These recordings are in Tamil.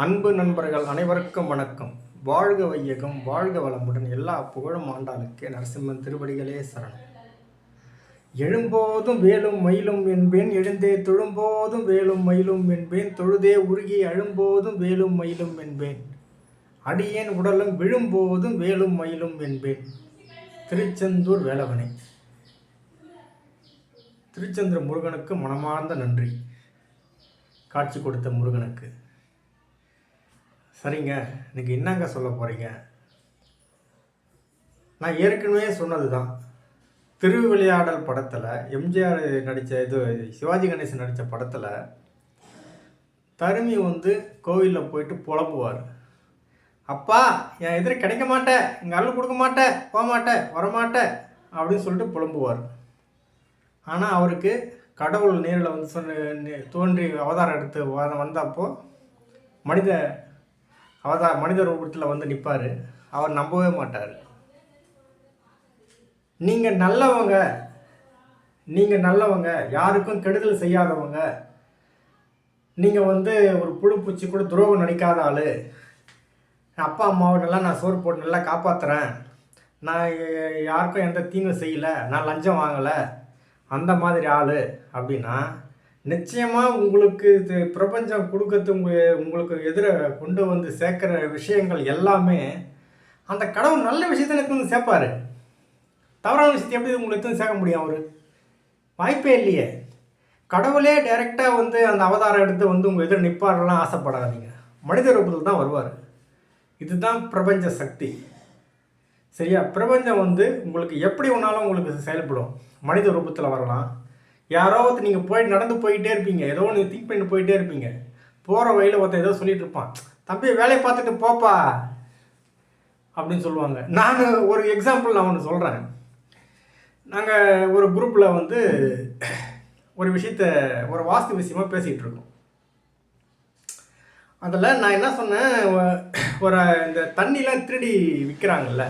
அன்பு நண்பர்கள் அனைவருக்கும் வணக்கம். வாழ்க வையகம் வாழ்க வளமுடன் எல்லா புகழும் ஆண்டாளுக்கு நரசிம்மன் திருவடிகளே சரணம். எழும்போதும் வேலும் மயிலும் என்பேன் எழுந்தே தொழும்போதும் வேலும் மயிலும் என்பேன் தொழுதே உருகி அழும்போதும் வேலும் மயிலும் என்பேன். அடியேன் உடலும் விழும்போதும் வேலும் மயிலும் என்பேன். திருச்செந்தூர் வேலவனை. திருச்செந்தூர் முருகனுக்கு மனமார்ந்த நன்றி. காட்சி கொடுத்த முருகனுக்கு. சரிங்க இன்னைக்கு என்னங்க சொல்ல போகிறீங்க நான் ஏற்கனவே சொன்னது தான் திருவிளையாடல் படத்தில் எம்ஜிஆர் நடித்த இது சிவாஜி கணேசன் நடித்த படத்தில் தருமி வந்து கோவிலில் போயிட்டு புலம்புவார். அப்பா என் எதிர கிடைக்க மாட்டேன் இங்கே அள்ளு கொடுக்க மாட்டேன் போக மாட்டேன் வரமாட்டேன் அப்படின்னு சொல்லிட்டு புலம்புவார். ஆனால் அவருக்கு கடவுள் நேரில் வந்து சொன்ன தோன்றி அவதாரம் எடுத்து வ- வந்தப்போ மனித அவர் தான் மனித ரூபத்தில் வந்து நிற்பார் அவர் நம்பவே மாட்டார். நீங்கள் நல்லவங்க நீங்கள் நல்லவங்க யாருக்கும் கெடுதல் செய்யாதவங்க நீங்கள் வந்து ஒரு புழு பூச்சி கூட துரோகம் நடிக்காத ஆள். அப்பா அம்மாவை நல்லா நான் சோறு போட்டு நல்லா காப்பாற்றுறேன் நான் யாருக்கும் எந்த தீங்கும் செய்யலை. நான் லஞ்சம் வாங்கலை. அந்த மாதிரி ஆள் அப்படின்னா நிச்சயமாக உங்களுக்கு இது பிரபஞ்சம் கொடுக்கறது உங்கள் உங்களுக்கு எதிராக கொண்டு வந்து சேர்க்குற விஷயங்கள் எல்லாமே அந்த கடவுள் நல்ல விஷயத்தை எடுத்து வந்து சேர்ப்பாரு. தவறான விஷயத்தை எப்படி உங்களுக்கு எடுத்து வந்து சேர்க்க முடியும் அவர்? வாய்ப்பே இல்லையே. கடவுளே டைரெக்டாக வந்து அந்த அவதாரம் எடுத்து வந்து உங்கள் எதிர நிற்பாரெல்லாம் ஆசைப்படாதீங்க. மனித ரூபத்தில் தான் வருவார். இதுதான் பிரபஞ்ச சக்தி. சரியா? பிரபஞ்சம் வந்து உங்களுக்கு எப்படி வேணாலும் உங்களுக்கு செயல்படும். மனித ரூபத்தில் வரலாம். யாரோ ஒருத்தர் நீங்கள் போய் நடந்து போயிட்டே இருப்பீங்க. ஏதோ ஒன்று திங்க் பண்ணி போயிட்டே இருப்பீங்க. போகிற வழியில் ஒருத்தன் ஏதோ சொல்லிட்டு இருப்பான். தம்பி வேலையை பார்த்துட்டு போப்பா அப்படின்னு சொல்லுவாங்க. நான் ஒரு எக்ஸாம்பிள் நான் ஒன்று சொல்கிறேன் நாங்கள் ஒரு குரூப்பில் வந்து ஒரு விஷயத்த ஒரு வாஸ்து விஷயமா பேசிகிட்டு இருக்கோம். அதில் நான் என்ன சொன்னேன் ஒரு இந்த தண்ணிலாம் திருடி விற்கிறாங்கல்ல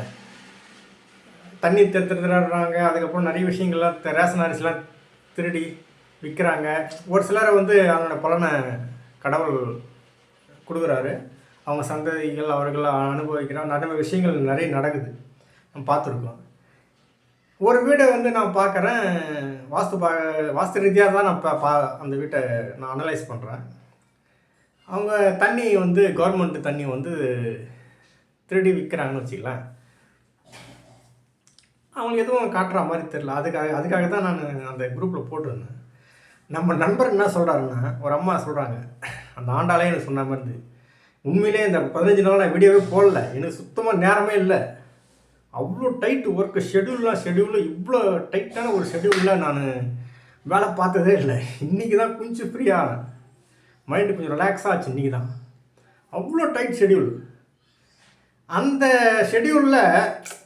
தண்ணி திரு அதுக்கப்புறம் நிறைய விஷயங்கள்லாம் த- ரேஷன் அரிசிலாம் திருடி விற்கிறாங்க ஒரு சிலரை வந்து அவங்களோட பலனை கடவுள் கொடுக்குறாரு. அவங்க சந்ததிகள் அவர்கள் அனுபவிக்கிறாங்க நிறைய விஷயங்கள் நிறைய நடக்குது. நம்ம பார்த்துருக்கோம். ஒரு வீடை வந்து நான் பார்க்குறேன். வாஸ்து பா வாஸ்து ரீதியாக தான் நான் பா பா- அந்த வீட்டை நான் அனலைஸ் பண்ணுறேன் அவங்க தண்ணி வந்து கவர்மெண்ட் தண்ணி வந்து திருடி விற்கிறாங்கன்னு வச்சுக்கலாம் அவங்களுக்கு எதுவும் காட்டுற மாதிரி தெரில அதுக்காக அதுக்காக தான் நான் அந்த குரூப்பில் போட்டிருந்தேன். நம்ம நண்பர் என்ன சொல்கிறாருன்னா ஒரு அம்மா சொல்கிறாங்க அந்த ஆண்டாலே எனக்கு சொன்ன மாதிரி இருந்தது. உண்மையிலே இந்த பதினஞ்சு நாள் நான் வீடியோவே போடல. எனக்கு சுத்தமாக நேரமே இல்லை. அவ்வளோ டைட்டு ஒர்க்கு ஷெடியூல்லாம் ஷெடியூலில் இவ்வளோ டைட்டான ஒரு ஷெடியூலில் நான் வேலை பார்த்ததே இல்லை. இன்றைக்கி தான் கொஞ்சம் ஃப்ரீயாக மைண்டு கொஞ்சம் ரிலாக்ஸாக ஆச்சு இன்றைக்கி தான். அவ்வளோ டைட் ஷெடியூல் அந்த ஷெடியூலில்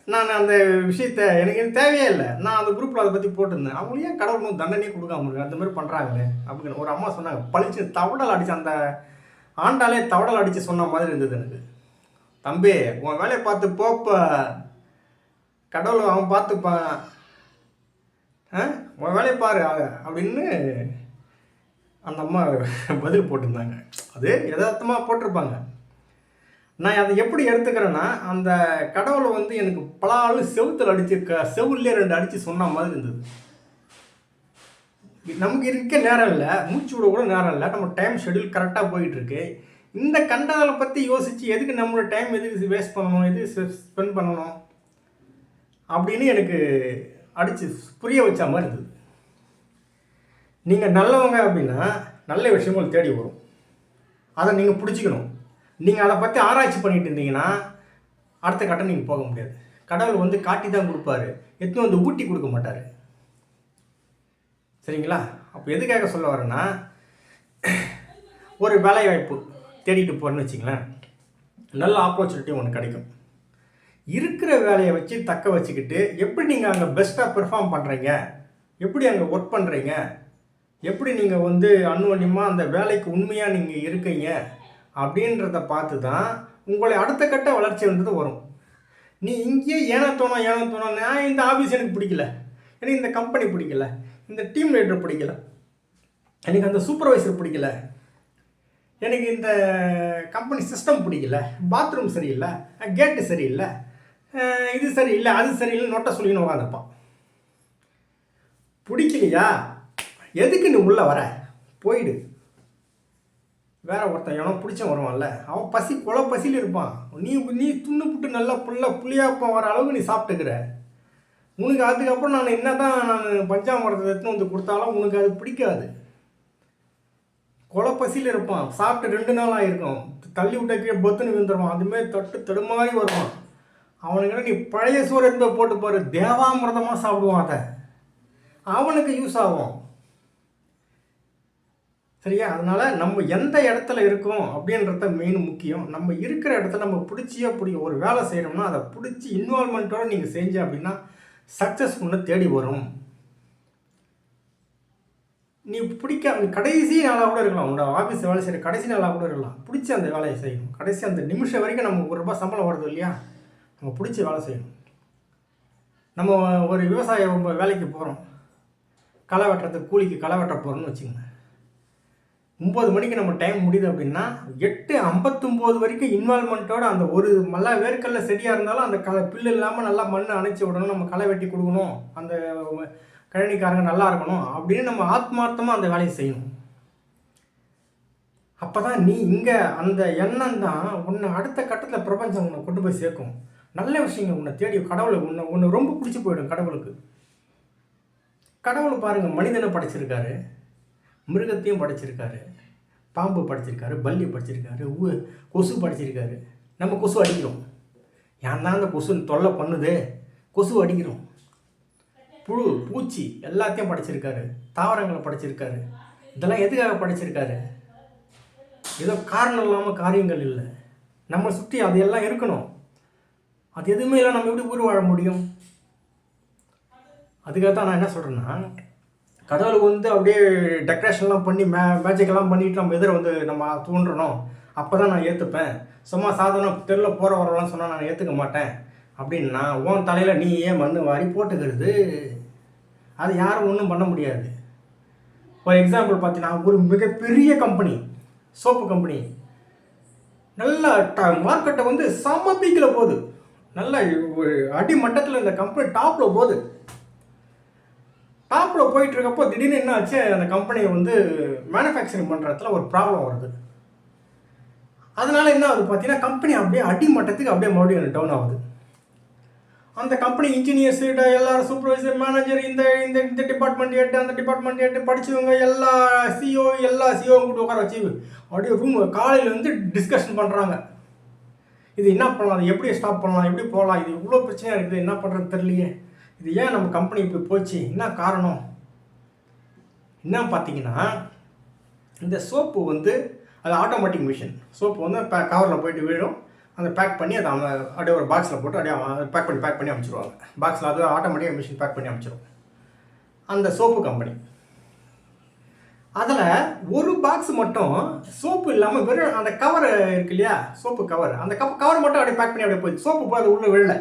நான் அந்த விஷயத்த எனக்கு தேவையே இல்லை. நான் அந்த குரூப்பில் அதை பற்றி போட்டிருந்தேன். அவங்க ஏன் கடவுள் தண்டனையே கொடுக்காம இருக்கு அந்த மாதிரி பண்ணுறாங்களே அப்படின்னு ஒரு அம்மா சொன்னாங்க. பழிச்சு தவடல் அடிச்சு அந்த ஆண்டாலே தவடல் அடித்து சொன்ன மாதிரி இருந்தது எனக்கு. தம்பி உன் வேலையை பார்த்து போப்ப. கடவுள் அவன் பார்த்துப்பான் ஆ? உன் வேலையை பாரு அப்படின்னு அந்த அம்மா பதில் போட்டிருந்தாங்க. அது யதார்த்தமாக போட்டிருப்பாங்க. நான் அதை எப்படி எடுத்துக்கிறேன்னா அந்த கடவுளை வந்து எனக்கு பல ஆள் செவுத்தில் அடித்து க செவுல்லே ரெண்டு அடித்து சொன்ன மாதிரி இருந்தது. நமக்கு இருக்க நேரம் இல்லை மூச்சு விட கூட நேரம் இல்லை நம்ம டைம் ஷெட்யூல் கரெக்டாக போயிட்டுருக்கு. இந்த கண்டங்களை பற்றி யோசித்து எதுக்கு நம்மளோட டைம் எதுக்கு வேஸ்ட் பண்ணணும் எதுக்கு ஸ்பெண்ட் பண்ணணும் அப்படின்னு எனக்கு அடித்து புரிய வச்ச மாதிரி இருந்தது. நீங்கள் நல்லவங்க அப்படின்னா நல்ல விஷயங்கள் தேடி வரும். அதை நீங்கள் பிடிச்சிக்கணும். நீங்கள் அதை பற்றி ஆராய்ச்சி பண்ணிட்டு இருந்தீங்கன்னா அடுத்த கட்டம் நீங்கள் போக முடியாது. கடவுள் வந்து காட்டி தான் கொடுப்பாரு. எத்தனை வந்து ஊட்டி கொடுக்க மாட்டார். சரிங்களா? அப்போ எதுக்காக சொல்ல வரேன்னா ஒரு வேலை வாய்ப்பு தேடிட்டு போகிறேன்னு வச்சிங்களேன். நல்ல ஆப்பர்ச்சுனிட்டி ஒன்று கிடைக்கும். இருக்கிற வேலையை வச்சு தக்க வச்சுக்கிட்டு எப்படி நீங்கள் அங்கே பெஸ்ட்டாக பெர்ஃபார்ம் பண்ணுறீங்க எப்படி அங்கே ஒர்க் பண்ணுறீங்க எப்படி நீங்கள் வந்து அன்வன்யமாக அந்த வேலைக்கு உண்மையாக நீங்கள் இருக்கீங்க? அப்படின்றத பார்த்து தான் உங்களை அடுத்த கட்ட வளர்ச்சின்றது வரும். நீ இங்கேயே ஏனோ தோணும் ஏனோ தோணும் நான் இந்த ஆஃபீஸ் எனக்கு பிடிக்கல. எனக்கு இந்த கம்பெனி பிடிக்கல. இந்த டீம் லீடர் பிடிக்கல. எனக்கு அந்த சூப்பர்வைசர் பிடிக்கல. எனக்கு இந்த கம்பெனி சிஸ்டம் பிடிக்கல. பாத்ரூம் சரியில்லை கேட்டு சரியில்லை. இது சரியில்லை அது சரியில்லை நொட்டை சொல்லின்னு உட்காந்துருப்பான் பிடிக்கலையா? எதுக்கு நீ உள்ளே வர? போயிடு. வேற ஒருத்தன் எவனோ பிடிச்சவன் வருவான்ல. அவன் பசி கொலை பசியில் இருப்பான். நீ நீ துண்ணு புட்டு நல்லா புள்ள புளியாப்பம் வர அளவுக்கு நீ சாப்பிட்டுக்கிற. உனக்கு அதுக்கப்புறம் நான் என்ன தான் நான் பஞ்சாமரத்தை எடுத்துன்னு வந்து கொடுத்தாலும் உனக்கு அது பிடிக்காது. கொலை பசியில் இருப்பான். சாப்பிட்டு ரெண்டு நாள் ஆகிருக்கும் தள்ளி விட்டக்கே பத்துன்னு விழுந்துருவான். அதுமாரி தொட்டு தடுமாறி வருவான். அவனுக்கு நீ பழைய சோறு எடுத்து போட்டு பாரு. தேவாமிரதமாக சாப்பிடுவான் அதை அவனுக்கு யூஸ் ஆகும். சரியா? அதனால் நம்ம எந்த இடத்துல இருக்கோம் அப்படின்றத மெயின் முக்கியம். நம்ம இருக்கிற இடத்துல நம்ம பிடிச்சியோ பிடிக்கும் ஒரு வேலை செய்கிறோம்னா அதை பிடிச்சி இன்வால்மெண்ட்டோடு நீங்கள் செஞ்ச அப்படின்னா சக்ஸஸ் ஒன்று தேடி வரும். நீ பிடிக்க கடைசி நாளாக கூட இருக்கலாம். உன்னோட ஆஃபீஸ் வேலை செய்கிற கடைசி நாளாக கூட இருக்கலாம். பிடிச்சி அந்த வேலையை செய்யணும். கடைசி அந்த நிமிஷம் வரைக்கும் நமக்கு ஒரு ரூபாய் சம்பளம் வருது இல்லையா? நம்ம பிடிச்ச வேலை செய்யணும். நம்ம ஒரு விவசாய வேலைக்கு போகிறோம் களை வெட்டுறதுக்கு கூலிக்கு களை வெட்ட போகிறோம்னு வச்சுக்கோங்க. ஒம்பது மணிக்கு நம்ம டைம் முடியுது அப்படின்னா எட்டு ஐம்பத்தொம்போது வரைக்கும் இன்வால்மெண்ட்டோட அந்த ஒரு நல்லா வேர்க்கல்ல செடியாக இருந்தாலும் அந்த களை பில்லு இல்லாமல் நல்லா மண் அணைச்சி விடணும் நம்ம களை வெட்டி கொடுக்கணும். அந்த கழனிக்காரங்க நல்லா இருக்கணும் அப்படின்னு நம்ம ஆத்மார்த்தமாக அந்த வேலையை செய்யணும். அப்போ தான் நீ இங்கே அந்த எண்ணம் தான் உன்னை அடுத்த கட்டத்தில் பிரபஞ்சம் உன்னை கொண்டு போய் சேர்க்கும். நல்ல விஷயங்கள் உன்னை தேடி கடவுளை உன்னை உன்னை ரொம்ப பிடிச்சி போயிடும் கடவுளுக்கு. கடவுள் பாருங்கள் மனிதனை படைச்சிருக்காரு. மிருகத்தையும் படைச்சிருக்காரு. பாம்பு படைச்சிருக்காரு பல்லி படைச்சிருக்காரு ஊ கொசு படைச்சிருக்காரு. நம்ம கொசு அடிக்கிறோம். ஏன் தான் அந்த கொசு தொல்லை பண்ணுது? கொசு அடிக்கிறோம். புழு பூச்சி எல்லாத்தையும் படைச்சிருக்காரு. தாவரங்களை படைச்சிருக்காரு. இதெல்லாம் எதுக்காக படைச்சிருக்காரு? ஏதோ காரணம் இல்லாமல் காரியங்கள் இல்லை. நம்ம சுற்றி அது எல்லாம் இருக்கணும். அது எதுவுமே இல்லை நம்ம எப்படி உயிர் வாழ முடியும்? அதுக்காக தான் நான் என்ன சொல்கிறேன்னா கடவுளுக்கு வந்து அப்படியே டெக்கரேஷன்லாம் பண்ணி மே மேஜிக்கெல்லாம் பண்ணிட்டு நம்ம எதிர வந்து நம்ம தோன்றணும் அப்போ தான் நான் ஏற்றுப்பேன் சும்மா சாதாரண தெருவில் போகிற வரலாம் சொன்னால் நான் ஏற்றுக்க மாட்டேன். அப்படின்னா உன் தலையில் நீ ஏன் மண் வாரி போட்டுக்கிறது? அது யாரும் ஒன்றும் பண்ண முடியாது. ஃபார் எக்ஸாம்பிள் பார்த்தீங்கன்னா ஒரு மிகப்பெரிய கம்பெனி சோப்பு கம்பெனி நல்லா ட மார்க்கெட்டை வந்து செம்ம பீக்கில் போகுது. நல்லா ஒரு அடி மட்டத்தில் இந்த கம்பெனி டாப்பில் போகுது. டாப்பில் போயிட்டு இருக்கப்போ திடீர்னு என்ன ஆச்சு? அந்த கம்பெனியை வந்து மேனுஃபேக்சரிங் பண்ணுற இடத்துல ஒரு ப்ராப்ளம் வருது. அதனால் என்ன ஆகுது பார்த்தீங்கன்னா கம்பெனி அப்படியே அடிமட்டத்துக்கு அப்படியே மறுபடியும் டவுன் ஆகுது. அந்த கம்பெனி இன்ஜினியர்ஸ் எல்லாரும் சூப்பர்வைசர் மேனேஜர் இந்த இந்த இந்த டிபார்ட்மெண்ட் ஹெட் அந்த டிபார்ட்மெண்ட் ஹெட் படிச்சவங்க எல்லா சிஓ எல்லா சிஓ கூட உட்கார வச்சு அப்படியே ரூம் காலையில் வந்து டிஸ்கஷன் பண்ணுறாங்க இது என்ன பண்ணலாம்? எப்படி ஸ்டாப் பண்ணலாம்? எப்படி போகலாம்? இது இவ்வளோ பிரச்சனையாக இருக்குது? என்ன பண்ணுறது தெரியலையே. இது ஏன் நம்ம கம்பெனி இப்படி போச்சு? என்ன காரணம்? என்ன பார்த்தீங்கன்னா இந்த சோப்பு வந்து அது ஆட்டோமேட்டிக் மிஷின் சோப்பு வந்து பே கவரில் போயிட்டு விழும். அந்த பேக் பண்ணி அதை அவங்க அப்படியே ஒரு பாக்ஸில் போட்டு அப்படியே பேக் பண்ணி பேக் பண்ணி அமைச்சிருவாங்க. பாக்ஸில் அது ஆட்டோமேட்டிக் மிஷின் பேக் பண்ணி அனுப்பிச்சிடும் அந்த சோப்பு கம்பெனி அதில் ஒரு பாக்ஸ் மட்டும் சோப்பு இல்லாமல் வெறும் அந்த கவர் இருக்கு இல்லையா? சோப்பு கவர் அந்த கப் கவர் மட்டும் அப்படியே பேக் பண்ணி அப்படியே போய் சோப்பு போய் அது உள்ளே விழலை.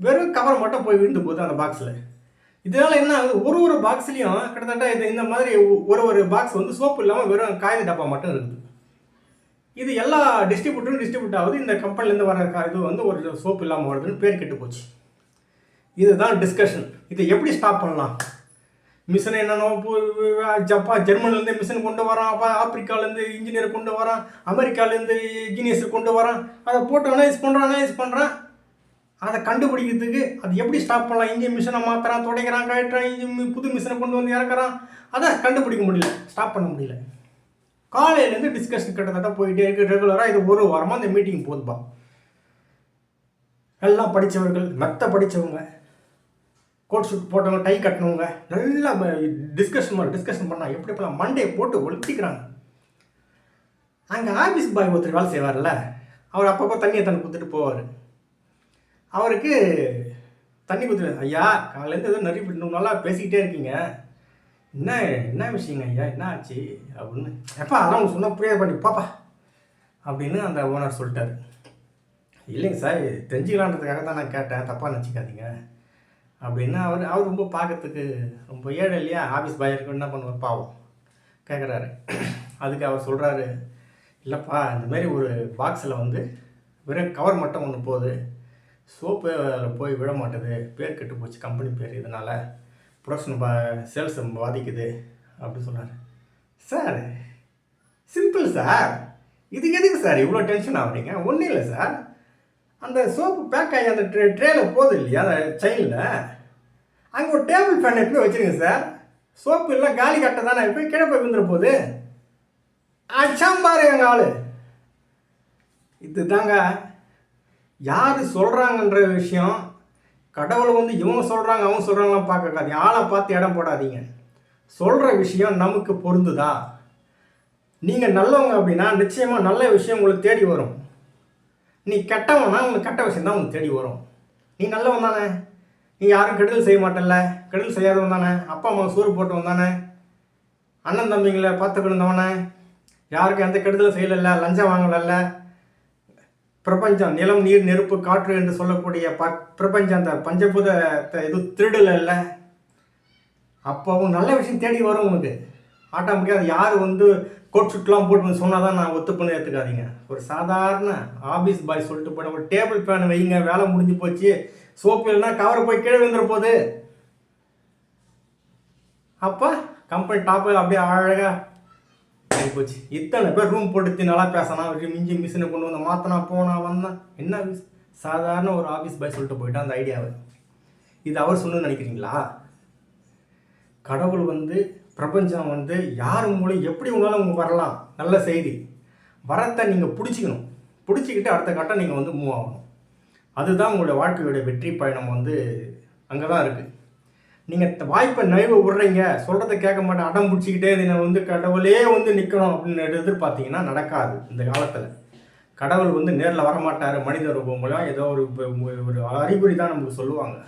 வெறும் கவர் மட்டும் போய் விழுந்து போகுது அந்த பாக்ஸில் இதனால் என்ன ஆகுது? ஒரு ஒரு பாக்ஸ்லேயும் கிட்டத்தட்ட இது இந்த மாதிரி ஒரு ஒரு பாக்ஸ் வந்து சோப்பு இல்லாமல் வெறும் காகித டப்பா மட்டும் இருக்குது. இது எல்லா டிஸ்ட்ரிபியூட்டரும் டிஸ்ட்ரிபியூட் ஆகுது. இந்த கம்பெனிலேருந்து வர இது வந்து ஒரு சோப்பு இல்லாமல் வருதுன்னு பேர் கெட்டு போச்சு. இதுதான் டிஸ்கஷன் இதை எப்படி ஸ்டாப் பண்ணலாம்? மிஷினை என்னென்னோ பு- ஜப்பா ஜெர்மனிலேருந்து மிஷின் கொண்டு வரான் அப்போ ஆப்பிரிக்காலேருந்து இன்ஜினியர் கொண்டு வரான் அமெரிக்காலேருந்து இன்ஜினியர்ஸ் கொண்டு வரான். அதை போட்டு அனலைஸ் பண்ணுறான் அனலைஸ் பண்ணுறான் அதை கண்டுபிடிக்கிறதுக்கு அது எப்படி ஸ்டாப் பண்ணலாம்? இங்கே மிஷினை மாற்றுறான் துடைக்கிறான் கழட்டுறான் புது மிஷினை கொண்டு வந்து இறக்குறான். அதை கண்டுபிடிக்க முடியல. ஸ்டாப் பண்ண முடியல. காலையிலேருந்து டிஸ்கஷன் கிட்டத்தட்ட போயிட்டே இருக்குது ரெகுலராக இது ஒரு வாரமாக இந்த மீட்டிங் போதுப்பா எல்லாம் படித்தவர்கள் மெத்த படித்தவங்க கோட் ஷூட் போட்டவங்க டை கட்டினவங்க நல்லா டிஸ்கஷன் பண்ண டிஸ்கஷன் பண்ணால் எப்படி எப்படிலாம் மண்டையை போட்டு ஒழுத்திக்கிறாங்க அங்கே ஆஃபீஸ் பாய் ஒருத்தர் வேலை செய்வார்ல அவர் அப்பப்போ தண்ணியை தண்ணி கொடுத்துட்டு போவார். அவருக்கு தண்ணி கொடுத்துரு ஐயா காலையிலேருந்து ஏதோ நிறைய மூணு நல்லா பேசிக்கிட்டே இருக்கீங்க. என்ன என்ன விஷயங்க ஐயா? என்ன ஆச்சு? அப்படின்னு. எப்பா அதெல்லாம் உங்களுக்கு சொன்னால் புரியாது பண்ணி பாப்பா. அப்படின்னு அந்த ஓனர் சொல்லிட்டாரு. இல்லைங்க சார் தெரிஞ்சுக்கலான்றதுக்காக தான் நான் கேட்டேன். தப்பாக நினச்சிக்காதீங்க. அப்படின்னு அவர் அவர் ரொம்ப பார்க்கறதுக்கு ரொம்ப ஏழை இல்லையா? ஆஃபீஸ் பாய் இருக்கு என்ன பண்ணுவார்? பாவம். கேட்குறாரு அதுக்கு அவர் சொல்கிறாரு இல்லைப்பா இந்தமாரி ஒரு பாக்ஸில் வந்து வெறும் கவர் மட்டும் ஒன்று போகுது சோப்பு அதில் போய் விழ மாட்டேது. பேர் கெட்டு போச்சு கம்பெனி பேர். இதனால் ப்ரொடக்ஷன் பா சேல்ஸ் பாதிக்குது அப்படின்னு சொன்னார். Sir simple sir. இதுக்கு எதுக்கு சார் இவ்வளோ டென்ஷன் ஆகுறீங்க? ஒன்றும் இல்லை சார். அந்த சோப்பு பேக் ஆகி அந்த ட்ரே ட்ரேல போகுது இல்லையா? அந்த செயினில் அங்கே ஒரு டேபிள் ஃபேன் எடுத்து வச்சுருங்க சார். சோப்பு எல்லாம் காலி கட்ட தானே போய் கீழே போய் விழுந்துற போகுது. அச்சாம்பாரு எங்கள் ஆள். இதுதாங்க யார் சொல்கிறாங்கன்ற விஷயம் கடவுளை வந்து இவங்க சொல்கிறாங்க அவங்க சொல்கிறாங்களாம் பார்க்கக்கூடாது. ஆளை பார்த்து இடம் போடாதீங்க. சொல்கிற விஷயம் நமக்கு பொருந்துதா? நீங்கள் நல்லவங்க அப்படின்னா நிச்சயமாக நல்ல விஷயம் உங்களுக்கு தேடி வரும். நீ கெட்டவனா உங்களுக்கு கெட்ட விஷயம் தான் உங்களுக்கு தேடி வரும். நீ நல்லவன் தானே? நீ யாரும் கெடுதல் செய்ய மாட்டல்ல கெடுதல் செய்யாதவன் தானே? அப்பா அம்மா சோறு போட்டவன் தானே? அண்ணன் தம்பிங்களை பார்த்துக்கணுந்தவனே யாருக்கும் எந்த கெடுதலும் செய்யலைல்ல? லஞ்சம் வாங்கலைல்ல? பிரபஞ்சம் நிலம் நீர் நெருப்பு காற்று என்று சொல்லக்கூடிய ப பிரபஞ்சம் அந்த பஞ்சபூத த- இது திருடல இல்லை அப்போ அவங்க நல்ல விஷயம் தேடி வரும் உனக்கு. ஆட்டோமேட்டிக்காக யார் வந்து கோட் சுட்லாம் போட்டு சொன்னால் தான் நான் ஒத்துப்பண்ணு ஏற்றுக்காதீங்க ஒரு சாதாரண ஆஃபீஸ் பாய் சொல்லிட்டு போன ஒரு டேபிள் ஃபேன் வைங்க வேலை முடிஞ்சு போச்சு. சோப்பு இல்லைன்னா கவரை போய் கீழே விழுந்துற போகுது அப்போ கம்பெனி டாப்பில் அப்படியே அழகாக ஆகி போச்சு. இத்தனை பேர் ரூம் போட்டு நல்லா பேசினா மிஞ்சி மிஷினை கொண்டு வந்து மாற்றினா போனா வந்தா என்ன சாதாரண ஒரு ஆஃபீஸ் பாய் சொல்லிட்டு போயிட்டான் அந்த ஐடியாவை இது அவர் சொன்னு நினைக்கிறீங்களா? கடவுள் வந்து பிரபஞ்சம் வந்து யார் மூலம் எப்படி உங்களால் உங்களுக்கு வரலாம்? நல்ல செய்தி. வரத்தை நீங்கள் பிடிச்சிக்கணும். பிடிச்சிக்கிட்டு அடுத்த கட்டம் நீங்கள் வந்து மூவ் ஆகணும். அதுதான் உங்களுடைய வாழ்க்கையுடைய வெற்றி பயணம் வந்து அங்கே தான் இருக்குது நீங்கள் வாய்ப்பை நழுவ விடுறீங்க சொல்கிறத கேட்க மாட்டேன் அடம் பிடிச்சிக்கிட்டே நான் வந்து கடவுளே வந்து நிற்கணும் அப்படின்னு எதிர்பார்த்தீங்கன்னா நடக்காது இந்த காலத்தில். கடவுள் வந்து நேரில் வரமாட்டார் மனித ரூபம் மூலம் ஏதோ ஒரு ஒரு- அறிகுறி தான் நமக்கு சொல்லுவாங்க.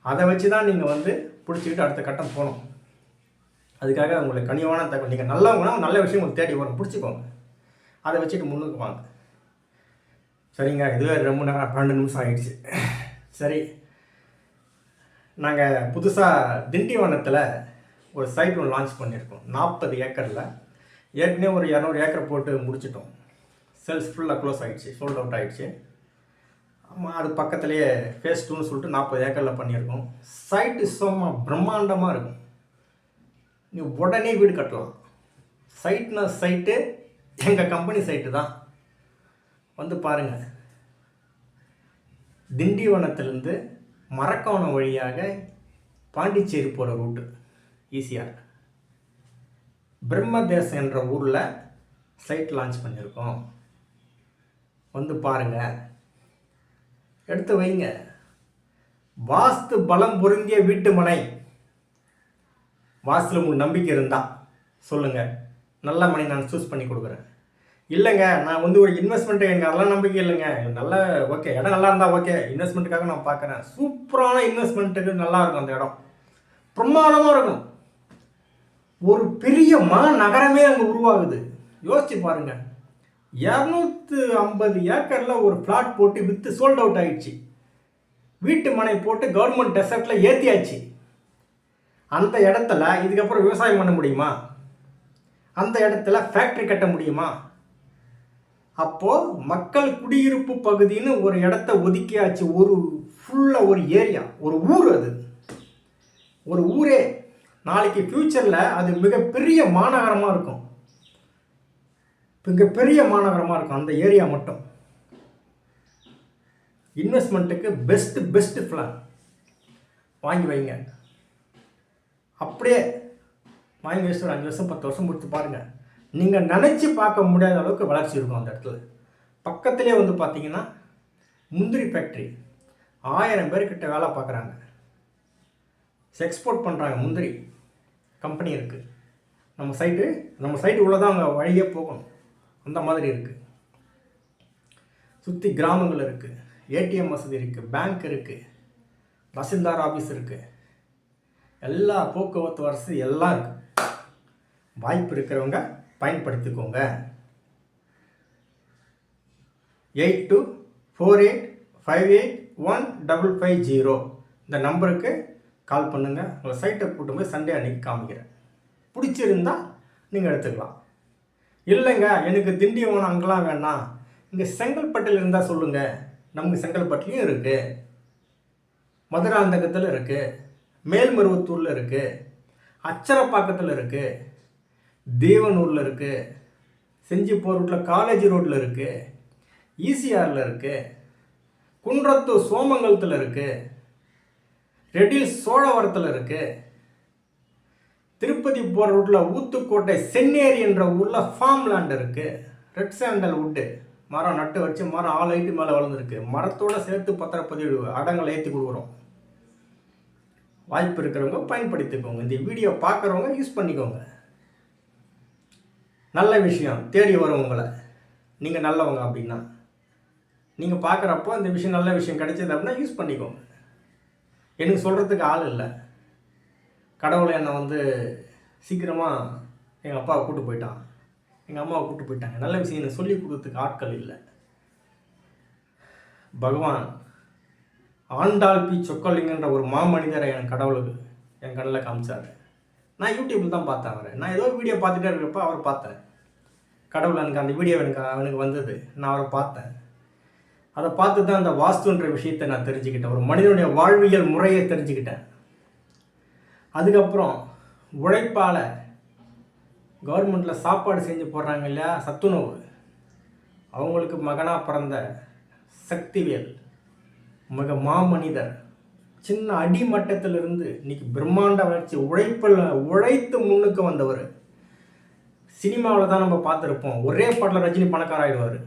அதை வச்சு தான் நீங்கள் வந்து பிடிச்சிக்கிட்டு அடுத்த கட்டம் போகணும். அதுக்காக உங்களுக்கு கனிவான தகவல் நீங்கள் நல்லவங்கன்னா நல்ல விஷயம் உங்களுக்கு தேடி வரும் பிடிச்சிக்கோங்க. அதை வச்சுட்டு முன்னுக்கு வாங்க. சரிங்க இதுவே ரொம்ப நேரம் பன்னெண்டு நிமிஷம் ஆகிடுச்சு சரி. நாங்கள் புதுசாக திண்டிவனத்தில் ஒரு சைட் ஒன்று லான்ச் பண்ணியிருக்கோம். நாற்பது ஏக்கரில். ஏற்கனவே ஒரு இரநூறு ஏக்கர் போட்டு முடிச்சிட்டோம். செல்ஸ் ஃபுல்லாக க்ளோஸ் ஆகிடுச்சு சோல்ட் அவுட் ஆகிடுச்சு ஆமாம் அது பக்கத்துலேயே ஃபேஸ் டூன்னு சொல்லிட்டு நாற்பது ஏக்கரில் பண்ணியிருக்கோம். சைட்டு சும்மா பிரம்மாண்டமாக இருக்கும். நீ உடனே வீடு கட்டலாம். சைட்னா சைட்டு எங்கள் கம்பெனி சைட்டு தான். வந்து பாருங்கள் திண்டிவனத்துலேருந்து மரக்கோணம் வழியாக பாண்டிச்சேரி போகிற ரூட்டு. ஈஸியாக பிரம்மதேசம் என்ற ஊரில் சைட் லான்ச் பண்ணியிருக்கோம் வந்து பாருங்கள் எடுத்து வைங்க. வாஸ்து பலம் பொருந்திய வீட்டு மனை வாஸ்தில் உங்களுக்கு நம்பிக்கை இருந்தால் சொல்லுங்கள் நல்ல மனை நான் சூஸ் பண்ணி கொடுக்குறேன். இல்லைங்க நான் வந்து ஒரு இன்வெஸ்ட்மெண்ட்டு எனக்கு அதெல்லாம் நம்பிக்கை இல்லைங்க. நல்ல ஓகே இடம் நல்லா இருந்தால் ஓகே இன்வெஸ்ட்மெண்ட்டுக்காக நான் பார்க்குறேன். சூப்பரான இன்வெஸ்ட்மெண்ட்டுக்கு நல்லா இருக்கும் அந்த இடம். பிரமாதமாக இருக்கும். ஒரு பெரிய மா நகரமே அங்கே உருவாகுது. யோசிச்சு பாருங்க. இரநூத்து ஐம்பது ஏக்கரில் ஒரு ஃப்ளாட் போட்டு விற்று சோல்ட் அவுட் ஆயிடுச்சு. வீட்டு மனை போட்டு கவர்மெண்ட் டெசர்ட்டில் ஏற்றியாச்சு அந்த இடத்துல இதுக்கப்புறம் விவசாயம் பண்ண முடியுமா? அந்த இடத்துல ஃபேக்ட்ரி கட்ட முடியுமா? அப்போது மக்கள் குடியிருப்பு பகுதின்னு ஒரு இடத்த ஒதுக்கியாச்சு. ஒரு ஃபுல்லாக ஒரு ஏரியா ஒரு ஊர் அது. ஒரு ஊரே. நாளைக்கு ஃப்யூச்சரில் அது மிகப்பெரிய மாநகரமாக இருக்கும். மிகப்பெரிய மாநகரமாக இருக்கும் அந்த ஏரியா மட்டும். இன்வெஸ்ட்மெண்ட்டுக்கு பெஸ்ட்டு பெஸ்ட்டு பிளான் வாங்கி வைங்க. அப்படியே வாங்கி வச்சு ஒரு அஞ்சு வருஷம் பத்து வருஷம் கொடுத்து பாருங்கள் நீங்கள் நினச்சி பார்க்க முடியாத அளவுக்கு வளர்ச்சி இருக்கும் அந்த இடத்துல. பக்கத்துலேயே வந்து பார்த்தீங்கன்னா முந்திரி ஃபேக்ட்ரி ஆயிரம் பேர்கிட்ட வேலை பார்க்குறாங்க. எக்ஸ்போர்ட் பண்ணுறாங்க முந்திரி. கம்பெனி இருக்குது நம்ம சைட்டு நம்ம சைட்டு உள்ளே தான் அங்கே வழியே போகணும். அந்த மாதிரி இருக்குது சுற்றி கிராமங்கள் இருக்குது ஏடிஎம் வசதி இருக்குது பேங்க் இருக்குது தசில்தார் ஆஃபீஸ் இருக்குது எல்லா போக்குவரத்து வசதி எல்லாம் இருக்குது வாய்ப்பு இருக்கிறவங்க பயன்படுத்திக்கோங்க. Eight two four eight five eight one double five zero. இந்த நம்பருக்கு கால் பண்ணுங்கள் உங்கள் சைட்டை கூட்டும் போய் சண்டே அன்னைக்கு காமிக்கிறேன். பிடிச்சிருந்தால் நீங்கள் எடுத்துக்கலாம். இல்லைங்க எனக்கு திண்டிவனம் அங்கெல்லாம் வேணாம். இங்கே செங்கல்பட்டில் இருந்தால் சொல்லுங்கள் நமக்கு செங்கல்பட்டுலேயும் இருக்குது மதுராந்தகத்தில் இருக்குது மேல்மருவத்தூரில் இருக்குது அச்சரப்பாக்கத்தில் இருக்குது தேவனூரில் இருக்குது செஞ்சிப்போர் ரோட்டில் காலேஜ் ரோட்டில் இருக்குது ஈசிஆரில் இருக்குது குன்றத்தூர் சோமங்கலத்தில் இருக்குது ரெடில் சோழவரத்தில் இருக்குது திருப்பதி போகிற ரூட்டில் ஊத்துக்கோட்டை சென்னேரி என்ற ஊரில் ஃபார்ம் லேண்ட் இருக்குது ரெட் சாண்டல் வுட்டு மரம் நட்டு வச்சு மரம் ஆள் ஐட்டு மேலே வளர்ந்துருக்கு. மரத்தோடு சேர்த்து பத்திரப்பதிவு அடங்களை ஏற்றி கொடுக்குறோம். வாய்ப்பு இருக்கிறவங்க பயன்படுத்திக்கோங்க. இந்த வீடியோ பார்க்குறவங்க யூஸ் பண்ணிக்கோங்க. நல்ல விஷயம். தேடி வரும் உங்களை. நீங்கள் நல்லவங்க அப்படின்னா. நீங்கள் பார்க்குறப்போ இந்த விஷயம் நல்ல விஷயம் கிடைச்சது அப்படின்னா யூஸ் பண்ணிக்கோங்க. எனக்கு சொல்கிறதுக்கு ஆள் இல்லை. கடவுளை என்னை வந்து சீக்கிரமாக எங்கள் அப்பாவை கூப்பிட்டு போயிட்டான். எங்கள் அம்மாவை கூப்பிட்டு போயிட்டாங்க. நல்ல விஷயம். எனக்கு சொல்லி கொடுக்கறதுக்கு ஆட்கள் இல்லை. பகவான் ஆண்டாள் பி சொக்கலிங்கன்ற ஒரு மாமனிதரை என் கடவுளுக்கு என் கண்ணில் காமிச்சார். நான் யூடியூப்பில் தான் பார்த்தேன் அவரை. நான் ஏதோ வீடியோ பார்த்துட்டே இருக்கிறப்ப அவரை பார்த்தேன். கடவுள் எனக்கு அந்த வீடியோ எனக்கு அவனுக்கு வந்தது. நான் அவரை பார்த்தேன். அதை பார்த்து தான் அந்த வாஸ்துன்ற விஷயத்தை நான் தெரிஞ்சுக்கிட்டேன். ஒரு மனிதனுடைய வாழ்வியல் முறையை தெரிஞ்சுக்கிட்டேன். அதுக்கப்புறம் உழைப்பால் கவர்மெண்ட்டில் சாப்பாடு செஞ்சு போடுறாங்க இல்லையா? சத்துணவு. அவங்களுக்கு மகனாக பிறந்த சக்திவேல் மிக மாமனிதர். சின்ன அடிமட்டத்திலிருந்து இன்னைக்கு பிரம்மாண்ட வளர்ச்சி உழைப்பில் உழைத்து முன்னுக்கு வந்தவர். சினிமாவில் தான் நம்ம பார்த்துருப்போம். ஒரே பாட்டில் ரஜினி பணக்காராயிடுவார்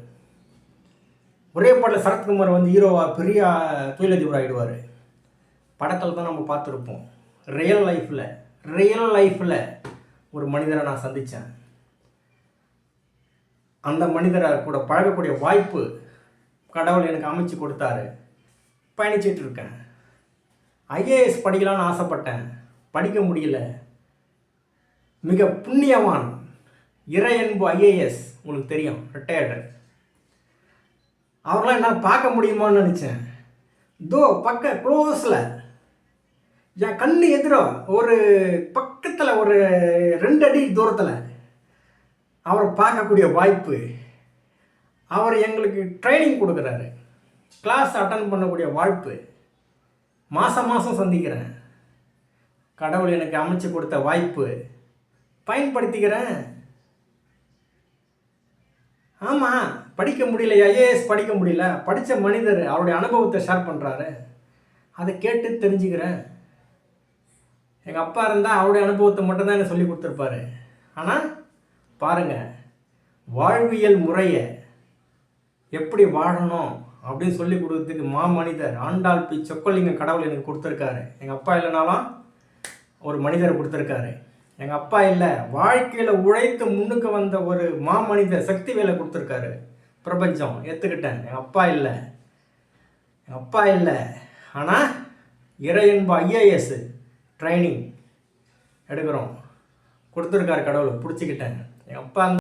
ஒரே பாட்டில் சரத்குமார் வந்து ஹீரோவாக பெரிய தொழிலதிபர் ஆகிடுவார் படத்தில் தான் நம்ம பார்த்துருப்போம். ரியல் லைஃப்பில் ரியல் லைஃப்பில் ஒரு மனிதரை நான் சந்தித்தேன் அந்த மனிதரை கூட பழகக்கூடிய வாய்ப்பு கடவுள் எனக்கு அமைச்சு கொடுத்தாரு. பயணிச்சிட்டு இருக்கேன். ஐஏஎஸ் படிக்கலாம்னு ஆசைப்பட்டேன். படிக்க முடியல. மிக புண்ணியவான். இறையன்பு ஐஏஎஸ் உங்களுக்கு தெரியும். ரிட்டையர்டு அவரெல்லாம் என்னால் பார்க்க முடியுமான்னு நினச்சேன். தோ பக்க க்ளோஸில் என் கண்ணு எதிரோ ஒரு பக்கத்தில் ஒரு ரெண்டு அடி தூரத்தில். அவரை பார்க்கக்கூடிய வாய்ப்பு. அவர் எங்களுக்கு ட்ரைனிங் கொடுக்குறாரு. கிளாஸ் அட்டன் பண்ணக்கூடிய வாய்ப்பு. மாதம் மாதம் சந்திக்கிறேன். கடவுள் எனக்கு அமைச்சு கொடுத்த வாய்ப்பு. பயன்படுத்திக்கிறேன். ஆமாம் படிக்க முடியல ஐஏஎஸ் படிக்க முடியல. படித்த மனிதர் அவருடைய அனுபவத்தை ஷேர் பண்ணுறாரு அதை கேட்டு தெரிஞ்சுக்கிறேன். எங்கள் அப்பா இருந்தால் அவருடைய அனுபவத்தை மட்டும்தான் எனக்கு சொல்லி கொடுத்துருப்பாரு. ஆனால் பாருங்கள் வாழ்வியல் முறையை எப்படி வாழணும்? அப்படின்னு சொல்லி கொடுக்கறதுக்கு மாமனிதர் ஆண்டாள் பி சொக்கலிங்க கடவுள் எனக்கு கொடுத்துருக்காரு. எங்கள் அப்பா இல்லைனாலும் ஒரு மனிதர் கொடுத்துருக்காரு. எங்கள் அப்பா இல்லை வாழ்க்கையில் உழைத்து முன்னுக்கு வந்த ஒரு மாமனிதர் சக்தி வேலை கொடுத்துருக்காரு. பிரபஞ்சம் ஏற்றுக்கிட்டேன் எங்கள் அப்பா இல்லை. எங்கள் அப்பா இல்லை. ஆனால் இறையன்பு ஐஏஎஸ் ட்ரைனிங் எடுக்கிறோம். கொடுத்துருக்காரு கடவுள் பிடிச்சிக்கிட்டேன். எங்கள் அப்பா